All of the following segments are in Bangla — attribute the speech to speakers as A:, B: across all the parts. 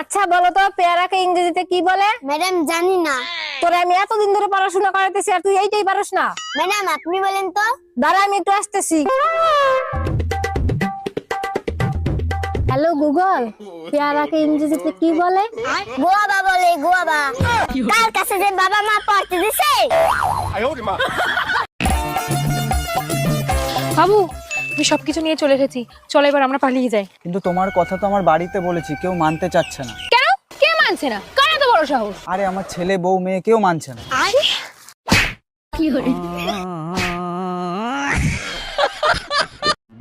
A: আচ্ছা বলো তো পেয়ারাকে ইংরেজিতে কি বলে?
B: ম্যাডাম জানি না।
A: তোরে আমি এতদিন ধরে পড়াশোনা করাতেছি আর তুই এইটাই পারস না।
B: ম্যাডাম আপনি বলেন তো।
A: দাঁড়া আমি একটু আসতেছি। হ্যালো গুগল পেয়ারাকে ইংরেজিতে কি বলে?
B: গোয়াবা বলে গোয়াবা। তার কাছে যে বাবা মা পড়তে দিছে?
C: বাবু আমি সবকিছু নিয়ে চলে এসেছি। চলো এবার আমরা পালিয়ে যাই।
D: কিন্তু তোমার কথা তো আমার বাড়িতে বলেছি কেউ মানতে চাচ্ছে না।
C: কেন? কে মানছে না? কার এত বড় সাহস?
D: আরে আমার ছেলে বউ মেয়ে কেউ মানছে না।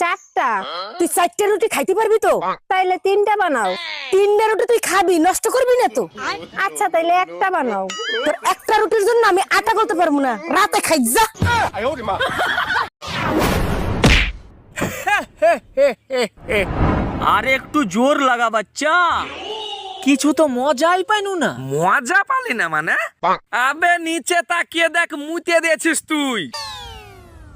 A: চারটা। তুই চারটা রুটি খাইতে পারবি তো? তাইলে তিনটা বানাও। তিনটা রুটি তুই খাবি নষ্ট করবি না তো? আচ্ছা তাইলে একটা বানাও। তোর একটা রুটির জন্য আমি আটা করতে পারব না। রাতে খাই যা।
E: আরে একটু জোর লাগা বাচ্চা। কিছু তো মজাই পাইনু না। মজা পালি না মানে? আবে নিচে তাকিয়ে দেখ মুতে দিয়েছিস তুই।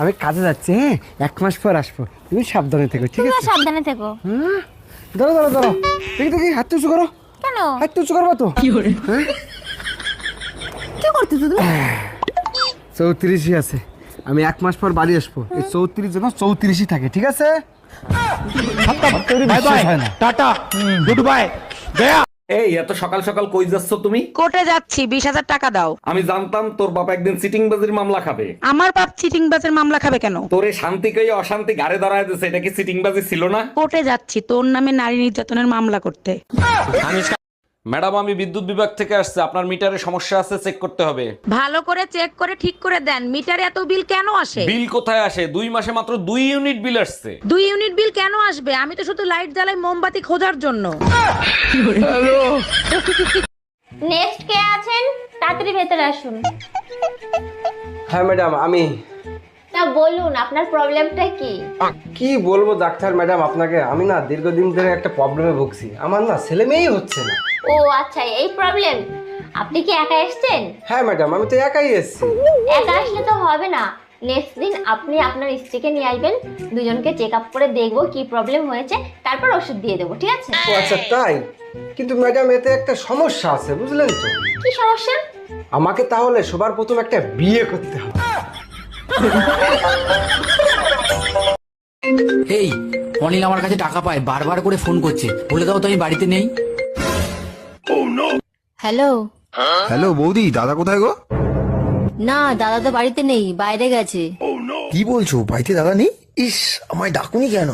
F: আমি কাজে যাচ্ছি হ্যাঁ? এক মাস পর আসব। তুমি সাবধানে থেকো ঠিক আছে?
B: সাবধানে থেকো।
F: হ্যাঁ? ধরো ধরো ধরো। দেখি দেখি হাত উঁচু করো।
B: কেন?
F: হাত উঁচু করব তো। হ্যাঁ?
B: কি করতে তুমি?
F: চৌত্রিশই আছে। আমি এক মাস পর বাড়ি আসব। এই চৌত্রিশ যেন চৌত্রিশই থাকে ঠিক আছে?
E: টাটা। গুড বাই গয়া
G: এই এত সকাল সকাল কই যাচ্ছ তুমি?
H: কোর্টে যাচ্ছি বিশ হাজার টাকা দাও।
G: আমি জানতাম তোর বাবা একদিন সিটিং বাজির মামলা খাবে।
H: আমার বাপ চিটিং বাসের মামলা খাবে কেন?
G: তোরে শান্তি কই অশান্তি গাড়ে দাঁড়ায় দিছে এটা কি সিটিং বাজি ছিল না?
H: কোর্টে যাচ্ছি তোর নামে নারী নির্যাতনের মামলা করতে।
G: ম্যাডাম আমি বিদ্যুৎ বিভাগ থেকে আসছে। আপনার মিটারে সমস্যা আছে চেক করতে হবে।
H: ভালো করে চেক করে ঠিক করে দেন। মিটারে এত বিল কেন আসে?
G: বিল কোথায় আসে? দুই মাসে মাত্র দুই ইউনিট বিল আসছে।
H: দুই ইউনিট বিল কেন আসবে? আমি তো শুধু লাইট জ্বালাই মোমবাতি খোঁজার জন্য।
B: নেক্সট কে আছেন? তাড়াতাড়ি ভেতরে আসুন।
F: হ্যাঁ ম্যাডাম আমি।
B: তা বলুন আপনার প্রবলেমটা কি?
F: কি বলব ডাক্তার ম্যাডাম আপনাকে? আমি না দীর্ঘদিন ধরে একটা প্রবলেমে ভুগছি। আমার না ছেলে মেয়েই হচ্ছে না।
B: ও আচ্ছা এই প্রবলেম আপনি কি একা এসেছেন?
F: হ্যাঁ ম্যাডাম আমি তো একাই এসেছি।
B: একা আসলে তো হবে না। নেক্সট দিন আপনি আপনার স্ত্রীকে নিয়ে আসবেন দুজনকে চেক আপ করে দেখব কি প্রবলেম হয়েছে তারপর ওষুধ দিয়ে দেবো ঠিক আছে?
F: ও আচ্ছা তাই? কিন্তু ম্যাডাম এতে একটা সমস্যা আছে বুঝলেন তো?
B: কি সমস্যা?
F: আমাকে তাহলে সবার প্রথম একটা বিয়ে করতে হবে।
E: এই অনিল আমার কাছে টাকা পায় বারবার করে ফোন করছে। বলে দাও তো আমি বাড়িতে নেই।
I: হ্যালো
J: হ্যালো বৌদি দাদা কোথায় গো?
I: না দাদা তো বাড়িতে নেই বাইরে গেছে।
J: কি বলছো বাড়িতে দাদা নেই? ইস আমায় ডাকুনি কেন?